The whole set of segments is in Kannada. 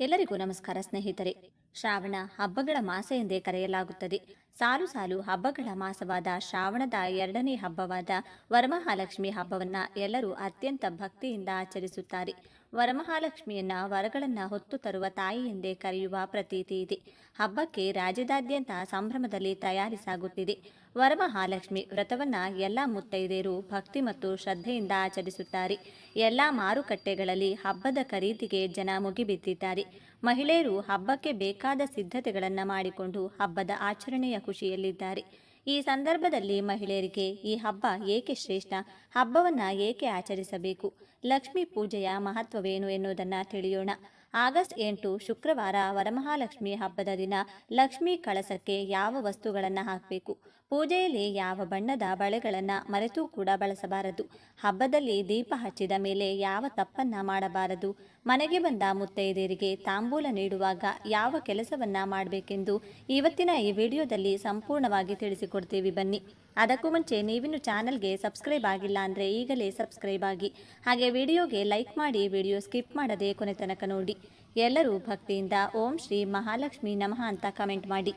ಎಲ್ಲರಿಗೂ ನಮಸ್ಕಾರ ಸ್ನೇಹಿತರೆ. ಶ್ರಾವಣ ಹಬ್ಬಗಳ ಮಾಸ ಎಂದೇ ಕರೆಯಲಾಗುತ್ತದೆ. ಸಾಲು ಸಾಲು ಹಬ್ಬಗಳ ಮಾಸವಾದ ಶ್ರಾವಣದ ಎರಡನೇ ಹಬ್ಬವಾದ ವರಮಹಾಲಕ್ಷ್ಮಿ ಹಬ್ಬವನ್ನು ಎಲ್ಲರೂ ಅತ್ಯಂತ ಭಕ್ತಿಯಿಂದ ಆಚರಿಸುತ್ತಾರೆ. ವರಮಹಾಲಕ್ಷ್ಮಿಯನ್ನ ವರಗಳನ್ನ ಹೊತ್ತು ತರುವ ತಾಯಿ ಎಂದೇ ಕರೆಯುವ ಪ್ರತೀತಿ ಇದೆ. ಹಬ್ಬಕ್ಕೆ ರಾಜ್ಯದಾದ್ಯಂತ ಸಂಭ್ರಮದಲ್ಲಿ ತಯಾರಿಸಾಗುತ್ತಿದೆ. ವರಮಹಾಲಕ್ಷ್ಮಿ ವ್ರತವನ್ನ ಎಲ್ಲ ಮುತ್ತೈದೆಯರು ಭಕ್ತಿ ಮತ್ತು ಶ್ರದ್ಧೆಯಿಂದ ಆಚರಿಸುತ್ತಾರೆ. ಎಲ್ಲ ಮಾರುಕಟ್ಟೆಗಳಲ್ಲಿ ಹಬ್ಬದ ಖರೀದಿಗೆ ಜನ ಮುಗಿಬಿದ್ದಿದ್ದಾರೆ. ಮಹಿಳೆಯರು ಹಬ್ಬಕ್ಕೆ ಬೇಕಾದ ಸಿದ್ಧತೆಗಳನ್ನು ಮಾಡಿಕೊಂಡು ಹಬ್ಬದ ಆಚರಣೆಯ ಖುಷಿಯಲ್ಲಿದ್ದಾರೆ. ಈ ಸಂದರ್ಭದಲ್ಲಿ ಮಹಿಳೆಯರಿಗೆ ಈ ಹಬ್ಬ ಏಕೆ ಶ್ರೇಷ್ಠ? ಹಬ್ಬವನ್ನ ಏಕೆ ಆಚರಿಸಬೇಕು? ಲಕ್ಷ್ಮೀ ಪೂಜೆಯ ಮಹತ್ವವೇನು ಎನ್ನುವುದನ್ನು ತಿಳಿಯೋಣ. ಆಗಸ್ಟ್ ಎಂಟು ಶುಕ್ರವಾರ ವರಮಹಾಲಕ್ಷ್ಮಿ ಹಬ್ಬದ ದಿನ ಲಕ್ಷ್ಮೀ ಕಳಸಕ್ಕೆ ಯಾವ ವಸ್ತುಗಳನ್ನು ಹಾಕಬೇಕು? ಪೂಜೆಯಲ್ಲಿ ಯಾವ ಬಣ್ಣದ ಬಳೆಗಳನ್ನು ಮರೆತೂ ಕೂಡ ಬಳಸಬಾರದು. ಹಬ್ಬದಲ್ಲಿ ದೀಪ ಹಚ್ಚಿದ ಮೇಲೆ ಯಾವ ತಪ್ಪನ್ನು ಮಾಡಬಾರದು? ಮನೆಗೆ ಬಂದ ಮುತ್ತೈದೆಯರಿಗೆ ತಾಂಬೂಲ ನೀಡುವಾಗ ಯಾವ ಕೆಲಸವನ್ನು ಮಾಡಬೇಕೆಂದು ಇವತ್ತಿನ ಈ ವಿಡಿಯೋದಲ್ಲಿ ಸಂಪೂರ್ಣವಾಗಿ ತಿಳಿಸಿಕೊಡ್ತೀವಿ ಬನ್ನಿ. ಅದಕ್ಕೂ ಮುಂಚೆ ನೀವಿನ್ನು ಚಾನಲ್ಗೆ ಸಬ್ಸ್ಕ್ರೈಬ್ ಆಗಿಲ್ಲ ಅಂದರೆ ಈಗಲೇ ಸಬ್ಸ್ಕ್ರೈಬ್ ಆಗಿ. ಹಾಗೆ ವಿಡಿಯೋಗೆ ಲೈಕ್ ಮಾಡಿ ವಿಡಿಯೋ ಸ್ಕಿಪ್ ಮಾಡದೆ ಕೊನೆ ತನಕ ನೋಡಿ. ಎಲ್ಲರೂ ಭಕ್ತಿಯಿಂದ ಓಂ ಶ್ರೀ ಮಹಾಲಕ್ಷ್ಮಿ ನಮಃ ಅಂತ ಕಮೆಂಟ್ ಮಾಡಿ.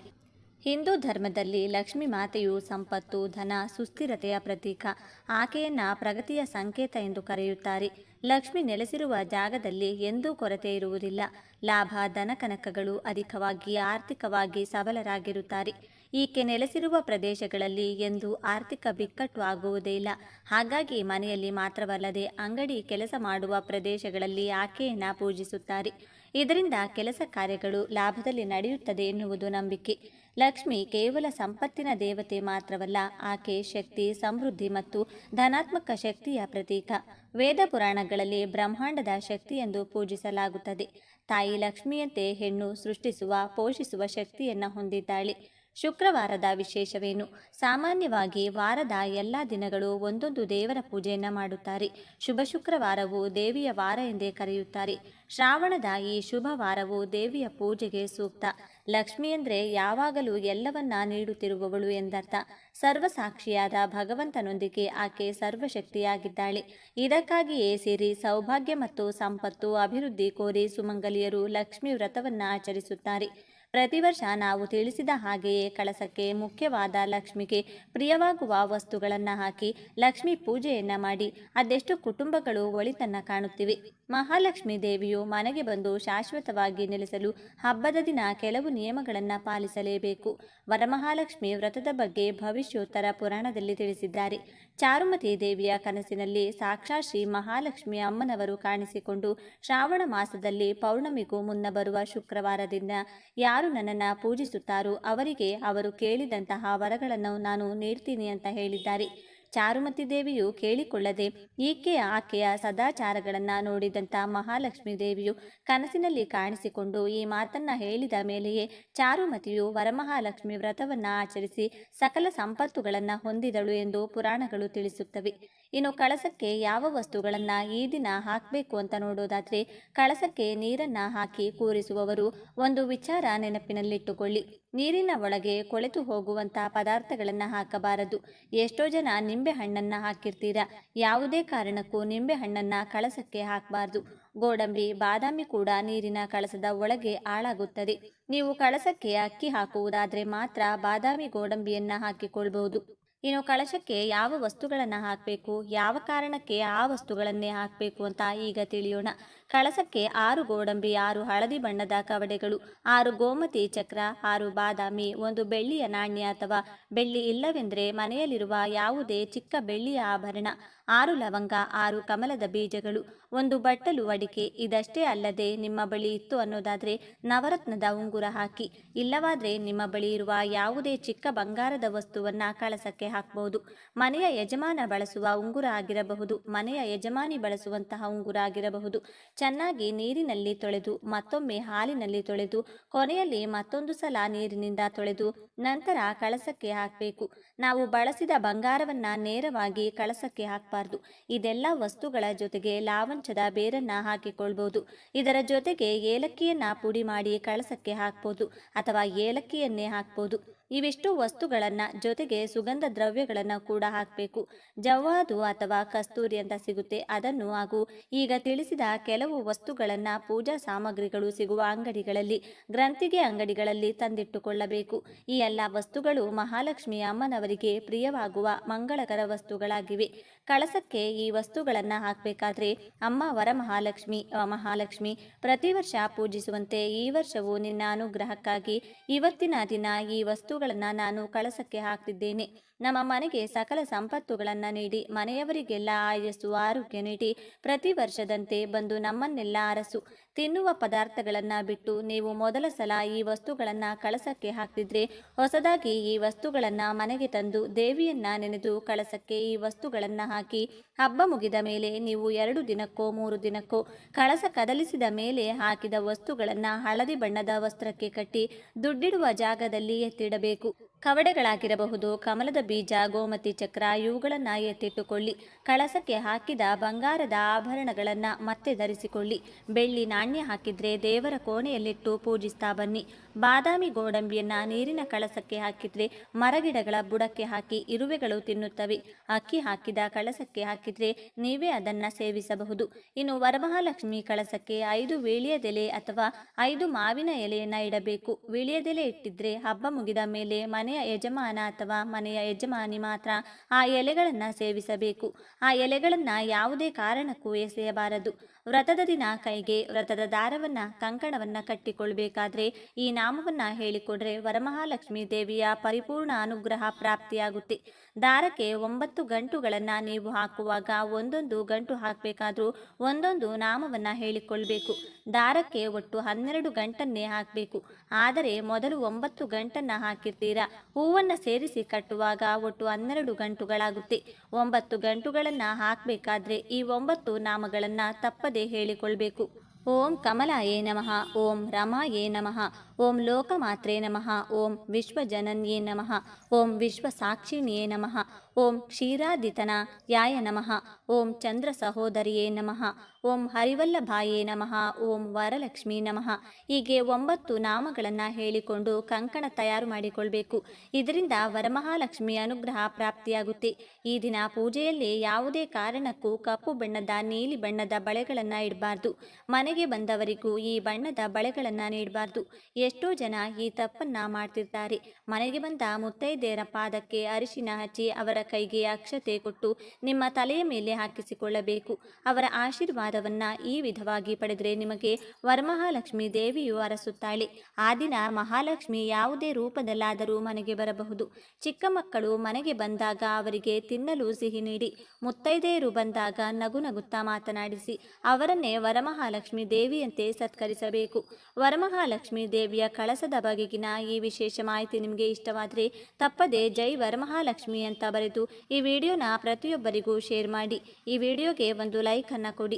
ಹಿಂದೂ ಧರ್ಮದಲ್ಲಿ ಲಕ್ಷ್ಮಿ ಮಾತೆಯು ಸಂಪತ್ತು, ಧನ, ಸುಸ್ಥಿರತೆಯ ಪ್ರತೀಕ. ಆಕೆಯನ್ನ ಪ್ರಗತಿಯ ಸಂಕೇತ ಎಂದು ಕರೆಯುತ್ತಾರೆ. ಲಕ್ಷ್ಮಿ ನೆಲೆಸಿರುವ ಜಾಗದಲ್ಲಿ ಎಂದೂ ಕೊರತೆ ಇರುವುದಿಲ್ಲ. ಲಾಭ ಧನಕನಕಗಳು ಅಧಿಕವಾಗಿ, ಆರ್ಥಿಕವಾಗಿ ಸಬಲರಾಗಿರುತ್ತಾರೆ. ಈಕೆ ನೆಲೆಸಿರುವ ಪ್ರದೇಶಗಳಲ್ಲಿ ಎಂದು ಆರ್ಥಿಕ ಬಿಕ್ಕಟ್ಟು ಆಗುವುದೇ ಇಲ್ಲ. ಹಾಗಾಗಿ ಮನೆಯಲ್ಲಿ ಮಾತ್ರವಲ್ಲದೆ ಅಂಗಡಿ ಕೆಲಸ ಮಾಡುವ ಪ್ರದೇಶಗಳಲ್ಲಿ ಆಕೆಯನ್ನ ಪೂಜಿಸುತ್ತಾರೆ. ಇದರಿಂದ ಕೆಲಸ ಕಾರ್ಯಗಳು ಲಾಭದಲ್ಲಿ ನಡೆಯುತ್ತದೆ ಎನ್ನುವುದು ನಂಬಿಕೆ. ಲಕ್ಷ್ಮಿ ಕೇವಲ ಸಂಪತ್ತಿನ ದೇವತೆ ಮಾತ್ರವಲ್ಲ, ಆಕೆ ಶಕ್ತಿ, ಸಮೃದ್ಧಿ ಮತ್ತು ಧನಾತ್ಮಕ ಶಕ್ತಿಯ ಪ್ರತೀಕ. ವೇದ ಪುರಾಣಗಳಲ್ಲಿ ಬ್ರಹ್ಮಾಂಡದ ಶಕ್ತಿ ಎಂದು ಪೂಜಿಸಲಾಗುತ್ತದೆ. ತಾಯಿ ಲಕ್ಷ್ಮಿಯಂತೆ ಹೆಣ್ಣು ಸೃಷ್ಟಿಸುವ, ಪೋಷಿಸುವ ಶಕ್ತಿಯನ್ನು ಹೊಂದಿದ್ದಾಳೆ. ಶುಕ್ರವಾರದ ವಿಶೇಷವೇನು? ಸಾಮಾನ್ಯವಾಗಿ ವಾರದ ಎಲ್ಲ ದಿನಗಳು ಒಂದೊಂದು ದೇವರ ಪೂಜೆಯನ್ನು ಮಾಡುತ್ತಾರೆ. ಶುಭ ಶುಕ್ರವಾರವು ದೇವಿಯ ವಾರ ಎಂದೇ ಕರೆಯುತ್ತಾರೆ. ಶ್ರಾವಣದ ಈ ಶುಭ ವಾರವು ದೇವಿಯ ಪೂಜೆಗೆ ಸೂಕ್ತ. ಲಕ್ಷ್ಮಿ ಅಂದರೆ ಯಾವಾಗಲೂ ಎಲ್ಲವನ್ನ ನೀಡುತ್ತಿರುವವಳು ಎಂದರ್ಥ. ಸರ್ವಸಾಕ್ಷಿಯಾದ ಭಗವಂತನೊಂದಿಗೆ ಆಕೆ ಸರ್ವಶಕ್ತಿಯಾಗಿದ್ದಾಳೆ. ಇದಕ್ಕಾಗಿಯೇ ಸೇರಿ ಸೌಭಾಗ್ಯ ಮತ್ತು ಸಂಪತ್ತು, ಅಭಿವೃದ್ಧಿ ಕೋರಿ ಸುಮಂಗಲಿಯರು ಲಕ್ಷ್ಮಿ ವ್ರತವನ್ನು ಆಚರಿಸುತ್ತಾರೆ. ಪ್ರತಿ ವರ್ಷ ನಾವು ತಿಳಿಸಿದ ಹಾಗೆಯೇ ಕಳಸಕ್ಕೆ ಮುಖ್ಯವಾದ ಲಕ್ಷ್ಮಿಗೆ ಪ್ರಿಯವಾಗುವ ವಸ್ತುಗಳನ್ನು ಹಾಕಿ ಲಕ್ಷ್ಮಿ ಪೂಜೆಯನ್ನು ಮಾಡಿ, ಅದೆಷ್ಟು ಕುಟುಂಬಗಳು ಒಳಿತನ್ನ ಕಾಣುತ್ತಿವೆ. ಮಹಾಲಕ್ಷ್ಮಿ ದೇವಿಯು ಮನೆಗೆ ಬಂದು ಶಾಶ್ವತವಾಗಿ ನೆಲೆಸಲು ಹಬ್ಬದ ದಿನ ಕೆಲವು ನಿಯಮಗಳನ್ನು ಪಾಲಿಸಲೇಬೇಕು. ವರಮಹಾಲಕ್ಷ್ಮಿ ವ್ರತದ ಬಗ್ಗೆ ಭವಿಷ್ಯೋತ್ತರ ಪುರಾಣದಲ್ಲಿ ತಿಳಿಸಿದ್ದಾರೆ. ಚಾರುಮತಿ ದೇವಿಯ ಕನಸಿನಲ್ಲಿ ಸಾಕ್ಷಾತ್ ಶ್ರೀ ಮಹಾಲಕ್ಷ್ಮಿ ಅಮ್ಮನವರು ಕಾಣಿಸಿಕೊಂಡು ಶ್ರಾವಣ ಮಾಸದಲ್ಲಿ ಪೌರ್ಣಮಿಗೂ ಮುನ್ನ ಬರುವ ಶುಕ್ರವಾರದಿಂದ ಯಾರು ನನ್ನನ್ನು ಪೂಜಿಸುತ್ತಾರೋ ಅವರಿಗೆ ಅವರು ಕೇಳಿದಂತಹ ವರಗಳನ್ನು ನಾನು ನೀಡ್ತೀನಿ ಅಂತ ಹೇಳಿದ್ದಾರೆ. ಚಾರುಮತಿ ದೇವಿಯು ಕೇಳಿಕೊಳ್ಳದೆ ಈಕೆಯ ಆಕೆಯ ಸದಾಚಾರಗಳನ್ನು ನೋಡಿದಂಥ ಮಹಾಲಕ್ಷ್ಮಿ ದೇವಿಯು ಕನಸಿನಲ್ಲಿ ಕಾಣಿಸಿಕೊಂಡು ಈ ಮಾತನ್ನ ಹೇಳಿದ ಮೇಲೆಯೇ ಚಾರುಮತಿಯು ವರಮಹಾಲಕ್ಷ್ಮಿ ವ್ರತವನ್ನು ಆಚರಿಸಿ ಸಕಲ ಸಂಪತ್ತುಗಳನ್ನು ಹೊಂದಿದಳು ಎಂದು ಪುರಾಣಗಳು ತಿಳಿಸುತ್ತವೆ. ಇನ್ನು ಕಳಸಕ್ಕೆ ಯಾವ ವಸ್ತುಗಳನ್ನು ಈ ದಿನ ಹಾಕಬೇಕು ಅಂತ ನೋಡೋದಾದರೆ ಕಳಸಕ್ಕೆ ನೀರನ್ನು ಹಾಕಿ ಕೂರಿಸುವವರು ಒಂದು ವಿಚಾರ ನೆನಪಿನಲ್ಲಿಟ್ಟುಕೊಳ್ಳಿ. ನೀರಿನ ಒಳಗೆ ಕೊಳೆತು ಹೋಗುವಂಥ ಪದಾರ್ಥಗಳನ್ನು ಹಾಕಬಾರದು. ಎಷ್ಟೋ ಜನ ನಿಂಬೆ ಹಣ್ಣನ್ನು ಹಾಕಿರ್ತೀರಾ. ಯಾವುದೇ ಕಾರಣಕ್ಕೂ ನಿಂಬೆ ಹಣ್ಣನ್ನು ಕಳಸಕ್ಕೆ ಹಾಕಬಾರ್ದು. ಗೋಡಂಬಿ, ಬಾದಾಮಿ ಕೂಡ ನೀರಿನ ಕಳಸದ ಒಳಗೆ ಹಾಳಾಗುತ್ತದೆ. ನೀವು ಕಳಸಕ್ಕೆ ಅಕ್ಕಿ ಹಾಕುವುದಾದರೆ ಮಾತ್ರ ಬಾದಾಮಿ ಗೋಡಂಬಿಯನ್ನು ಹಾಕಿಕೊಳ್ಬಹುದು. ಇನ್ನು ಕಳಶಕ್ಕೆ ಯಾವ ವಸ್ತುಗಳನ್ನು ಹಾಕಬೇಕು? ಯಾವ ಕಾರಣಕ್ಕೆ ಆ ವಸ್ತುಗಳನ್ನೇ ಹಾಕಬೇಕು ಅಂತ ಈಗ ತಿಳಿಯೋಣ. ಕಳಸಕ್ಕೆ ಆರು ಗೋಡಂಬಿ, ಆರು ಹಳದಿ ಬಣ್ಣದ ಕವಡೆಗಳು, ಆರು ಗೋಮತಿ ಚಕ್ರ, ಆರು ಬಾದಾಮಿ, ಒಂದು ಬೆಳ್ಳಿಯ ನಾಣ್ಯ ಅಥವಾ ಬೆಳ್ಳಿ ಇಲ್ಲವೆಂದರೆ ಮನೆಯಲ್ಲಿರುವ ಯಾವುದೇ ಚಿಕ್ಕ ಬೆಳ್ಳಿಯ ಆಭರಣ, ಆರು ಲವಂಗ, ಆರು ಕಮಲದ ಬೀಜಗಳು, ಒಂದು ಬಟ್ಟಲು ಅಡಿಕೆ, ಇದಷ್ಟೇ ಅಲ್ಲದೆ ನಿಮ್ಮ ಬಳಿ ಇತ್ತು ಅನ್ನೋದಾದರೆ ನವರತ್ನದ ಉಂಗುರ ಹಾಕಿ, ಇಲ್ಲವಾದರೆ ನಿಮ್ಮ ಬಳಿ ಇರುವ ಯಾವುದೇ ಚಿಕ್ಕ ಬಂಗಾರದ ವಸ್ತುವನ್ನು ಕಳಸಕ್ಕೆ ಹಾಕಬಹುದು. ಮನೆಯ ಯಜಮಾನ ಬಳಸುವ ಉಂಗುರ ಆಗಿರಬಹುದು. ಮನೆಯ ಯಜಮಾನಿ ಬಳಸುವಂತಹ ಉಂಗುರ ಆಗಿರಬಹುದು. ಚೆನ್ನಾಗಿ ನೀರಿನಲ್ಲಿ ತೊಳೆದು, ಮತ್ತೊಮ್ಮೆ ಹಾಲಿನಲ್ಲಿ ತೊಳೆದು, ಕೊನೆಯಲ್ಲಿ ಮತ್ತೊಂದು ಸಲ ನೀರಿನಿಂದ ತೊಳೆದು, ನಂತರ ಕಳಸಕ್ಕೆ ಹಾಕಬೇಕು. ನಾವು ಬಳಸಿದ ಬಂಗಾರವನ್ನ ನೇರವಾಗಿ ಕಳಸಕ್ಕೆ ಹಾಕಬಾರದು. ಇದೆಲ್ಲ ವಸ್ತುಗಳ ಜೊತೆಗೆ ಲಾವಂಚದ ಬೇರನ್ನ ಹಾಕಿಕೊಳ್ಬಹುದು. ಇದರ ಜೊತೆಗೆ ಏಲಕ್ಕಿಯನ್ನ ಪುಡಿ ಮಾಡಿ ಕಳಸಕ್ಕೆ ಹಾಕ್ಬೋದು ಅಥವಾ ಏಲಕ್ಕಿಯನ್ನೇ ಹಾಕ್ಬೋದು. ಇವಿಷ್ಟು ವಸ್ತುಗಳನ್ನು ಜೊತೆಗೆ ಸುಗಂಧ ದ್ರವ್ಯಗಳನ್ನು ಕೂಡ ಹಾಕಬೇಕು. ಜವ್ವಾದು ಅಥವಾ ಕಸ್ತೂರಿ ಅಂತ ಸಿಗುತ್ತೆ. ಅದನ್ನು ಹಾಗೂ ಈಗ ತಿಳಿಸಿದ ಕೆಲವು ವಸ್ತುಗಳನ್ನು ಪೂಜಾ ಸಾಮಗ್ರಿಗಳು ಸಿಗುವ ಅಂಗಡಿಗಳಲ್ಲಿ, ಗ್ರಂಥಿಗೆ ಅಂಗಡಿಗಳಲ್ಲಿ ತಂದಿಟ್ಟುಕೊಳ್ಳಬೇಕು. ಈ ಎಲ್ಲ ವಸ್ತುಗಳು ಮಹಾಲಕ್ಷ್ಮಿ ಅಮ್ಮನವರಿಗೆ ಪ್ರಿಯವಾಗುವ ಮಂಗಳಕರ ವಸ್ತುಗಳಾಗಿವೆ. ಕಳಸಕ್ಕೆ ಈ ವಸ್ತುಗಳನ್ನು ಹಾಕಬೇಕಾದ್ರೆ ಅಮ್ಮ ವರಮಹಾಲಕ್ಷ್ಮಿ ಮಹಾಲಕ್ಷ್ಮಿ ಪ್ರತಿ ವರ್ಷ ಪೂಜಿಸುವಂತೆ ಈ ವರ್ಷವೂ ನಿನ್ನ ಅನುಗ್ರಹಕ್ಕಾಗಿ ಇವತ್ತಿನ ದಿನ ಈ ವಸ್ತುಗಳನ್ನು ನಾನು ಕಳಸಕ್ಕೆ ಹಾಕ್ತಿದ್ದೇನೆ. ನಮ್ಮ ಮನೆಗೆ ಸಕಲ ಸಂಪತ್ತುಗಳನ್ನು ನೀಡಿ, ಮನೆಯವರಿಗೆಲ್ಲ ಆಯಸ್ಸು, ಆರೋಗ್ಯ ನೀಡಿ, ಪ್ರತಿ ವರ್ಷದಂತೆ ಬಂದು ನಮ್ಮನ್ನೆಲ್ಲ ಅರಸು. ತಿನ್ನುವ ಪದಾರ್ಥಗಳನ್ನು ಬಿಟ್ಟು ನೀವು ಮೊದಲ ಸಲ ಈ ವಸ್ತುಗಳನ್ನು ಕಳಸಕ್ಕೆ ಹಾಕ್ತಿದ್ರೆ, ಹೊಸದಾಗಿ ಈ ವಸ್ತುಗಳನ್ನು ಮನೆಗೆ ತಂದು ದೇವಿಯನ್ನ ನೆನೆದು ಕಳಸಕ್ಕೆ ಈ ವಸ್ತುಗಳನ್ನು ಹಾಕಿ, ಹಬ್ಬ ಮುಗಿದ ಮೇಲೆ ನೀವು ಎರಡು ದಿನಕ್ಕೋ, ಮೂರು ದಿನಕ್ಕೋ ಕಳಸ ಕದಲಿಸಿದ ಮೇಲೆ ಹಾಕಿದ ವಸ್ತುಗಳನ್ನು ಹಳದಿ ಬಣ್ಣದ ವಸ್ತ್ರಕ್ಕೆ ಕಟ್ಟಿ, ದುಡ್ಡಿಡುವ ಜಾಗದಲ್ಲಿ ಎತ್ತಿಡಬೇಕು. ಕವಡೆಗಳಾಗಿರಬಹುದು. ಕಮಲದ ಬೀಜ, ಗೋಮತಿ ಚಕ್ರ ಇವುಗಳನ್ನು ಎತ್ತಿಟ್ಟುಕೊಳ್ಳಿ. ಕಳಸಕ್ಕೆ ಹಾಕಿದ ಬಂಗಾರದ ಆಭರಣಗಳನ್ನು ಮತ್ತೆ ಧರಿಸಿಕೊಳ್ಳಿ. ಬೆಳ್ಳಿ ನಾಣ್ಯ ಹಾಕಿದ್ರೆ ದೇವರ ಕೋಣೆಯಲ್ಲಿಟ್ಟು ಪೂಜಿಸ್ತಾ ಬನ್ನಿ. ಬಾದಾಮಿ ಗೋಡಂಬಿಯನ್ನ ನೀರಿನ ಕಳಸಕ್ಕೆ ಹಾಕಿದ್ರೆ ಮರಗಿಡಗಳ ಬುಡಕ್ಕೆ ಹಾಕಿ ಇರುವೆಗಳು ತಿನ್ನುತ್ತವೆ. ಅಕ್ಕಿ ಹಾಕಿದ ಕಳಸಕ್ಕೆ ಹಾಕಿದ್ರೆ ನೀವೇ ಅದನ್ನ ಸೇವಿಸಬಹುದು. ಇನ್ನು ವರಮಹಾಲಕ್ಷ್ಮಿ ಕಳಸಕ್ಕೆ ಐದು ವೀಳ್ಯದೆಲೆ ಅಥವಾ ಐದು ಮಾವಿನ ಎಲೆಯನ್ನ ಇಡಬೇಕು. ವೀಳ್ಯದೆಲೆ ಇಟ್ಟಿದ್ರೆ ಹಬ್ಬ ಮುಗಿದ ಮೇಲೆ ಮನೆಯ ಯಜಮಾನ ಅಥವಾ ಮನೆಯ ಯಜಮಾನಿ ಮಾತ್ರ ಆ ಎಲೆಗಳನ್ನು ಸೇವಿಸಬೇಕು. ಆ ಎಲೆಗಳನ್ನು ಯಾವುದೇ ಕಾರಣಕ್ಕೂ ಎಸೆಯಬಾರದು. ವ್ರತದ ದಿನ ಕೈಗೆ ವ್ರತದ ದಾರವನ್ನ ಕಂಕಣವನ್ನ ಕಟ್ಟಿಕೊಳ್ಬೇಕಾದ್ರೆ ಈ ನಾಮವನ್ನ ಹೇಳಿಕೊಂಡ್ರೆ ವರಮಹಾಲಕ್ಷ್ಮಿ ದೇವಿಯ ಪರಿಪೂರ್ಣ ಅನುಗ್ರಹ ಪ್ರಾಪ್ತಿಯಾಗುತ್ತೆ. ದಾರಕ್ಕೆ ಒಂಬತ್ತು ಗಂಟುಗಳನ್ನು ನೀವು ಹಾಕುವಾಗ ಒಂದೊಂದು ಗಂಟು ಹಾಕಬೇಕಾದ್ರೂ ಒಂದೊಂದು ನಾಮವನ್ನ ಹೇಳಿಕೊಳ್ಬೇಕು. ದಾರಕ್ಕೆ ಒಟ್ಟು ಹನ್ನೆರಡು ಗಂಟನ್ನೇ ಹಾಕಬೇಕು. ಆದರೆ ಮೊದಲು ಒಂಬತ್ತು ಗಂಟನ್ನ ಹಾಕಿರ್ತೀರಾ? ಹೂವನ್ನು ಸೇರಿಸಿ ಕಟ್ಟುವಾಗ ಒಟ್ಟು ಹನ್ನೆರಡು ಗಂಟುಗಳಾಗುತ್ತೆ. ಒಂಬತ್ತು ಗಂಟುಗಳನ್ನು ಹಾಕಬೇಕಾದ್ರೆ ಈ ಒಂಬತ್ತು ನಾಮಗಳನ್ನು ತಪ್ಪದೇ ಹೇಳಿಕೊಳ್ಬೇಕು. ಓಂ ಕಮಲಾಯೇ ನಮಃ ಓಂ ರಮಾಯೇ ನಮಃ ಓಂ ಲೋಕಮಾತ್ರೇ ನಮಃ ಓಂ ವಿಶ್ವಜನನ್ಯೇ ನಮಃ ಓಂ ವಿಶ್ವಸಾಕ್ಷಿಣಿಯೇ ನಮಃ ಓಂ ಕ್ಷೀರಾದಿತನ ಯಾಯ ನಮಃ ಓಂ ಚಂದ್ರ ಸಹೋದರಿಯೇ ನಮಃ ಓಂ ಹರಿವಲ್ಲಭಾಯೇ ನಮಃ, ಓಂ ವರಲಕ್ಷ್ಮಿ ನಮಃ. ಹೀಗೆ ಒಂಬತ್ತು ನಾಮಗಳನ್ನು ಹೇಳಿಕೊಂಡು ಕಂಕಣ ತಯಾರು ಮಾಡಿಕೊಳ್ಬೇಕು. ಇದರಿಂದ ವರಮಹಾಲಕ್ಷ್ಮಿ ಅನುಗ್ರಹ ಪ್ರಾಪ್ತಿಯಾಗುತ್ತೆ. ಈ ದಿನ ಪೂಜೆಯಲ್ಲಿ ಯಾವುದೇ ಕಾರಣಕ್ಕೂ ಕಪ್ಪು ಬಣ್ಣದ, ನೀಲಿ ಬಣ್ಣದ ಬಳೆಗಳನ್ನು ಇಡಬಾರ್ದು. ಮನೆಗೆ ಬಂದವರಿಗೂ ಈ ಬಣ್ಣದ ಬಳೆಗಳನ್ನು ನೀಡಬಾರ್ದು. ಎಷ್ಟೋ ಜನ ಈ ತಪ್ಪನ್ನ ಮಾಡ್ತಿರ್ತಾರೆ. ಮನೆಗೆ ಬಂದ ಮುತ್ತೈದೆಯರ ಪಾದಕ್ಕೆ ಅರಿಶಿನ ಹಚ್ಚಿ ಅವರ ಕೈಗೆ ಅಕ್ಷತೆ ಕೊಟ್ಟು ನಿಮ್ಮ ತಲೆಯ ಮೇಲೆ ಹಾಕಿಸಿಕೊಳ್ಳಬೇಕು. ಅವರ ಆಶೀರ್ವಾದವನ್ನ ಈ ವಿಧವಾಗಿ ಪಡೆದರೆ ನಿಮಗೆ ವರಮಹಾಲಕ್ಷ್ಮಿ ದೇವಿಯು ಅರಸುತ್ತಾಳೆ. ಆ ದಿನ ಮಹಾಲಕ್ಷ್ಮಿ ಯಾವುದೇ ರೂಪದಲ್ಲಾದರೂ ಮನೆಗೆ ಬರಬಹುದು. ಚಿಕ್ಕ ಮಕ್ಕಳು ಮನೆಗೆ ಬಂದಾಗ ಅವರಿಗೆ ತಿನ್ನಲು ಸಿಹಿ ನೀಡಿ, ಮುತ್ತೈದೆಯರು ಬಂದಾಗ ನಗು ನಗುತ್ತಾ ಮಾತನಾಡಿಸಿ, ಅವರನ್ನೇ ವರಮಹಾಲಕ್ಷ್ಮಿ ದೇವಿಯಂತೆ ಸತ್ಕರಿಸಬೇಕು. ವರಮಹಾಲಕ್ಷ್ಮಿ ದೇವಿಯ ಕಳಸದ ಬಗೆಗಿನ ಈ ವಿಶೇಷ ಮಾಹಿತಿ ನಿಮಗೆ ಇಷ್ಟವಾದರೆ ತಪ್ಪದೆ ಜೈ ವರಮಹಾಲಕ್ಷ್ಮಿ ಅಂತ ಬರೆದು ಈ ವಿಡಿಯೋನ ಪ್ರತಿಯೊಬ್ಬರಿಗೂ ಶೇರ್ ಮಾಡಿ. ಈ ವಿಡಿಯೋಗೆ ಒಂದು ಲೈಕ್ ಅನ್ನ ಕೊಡಿ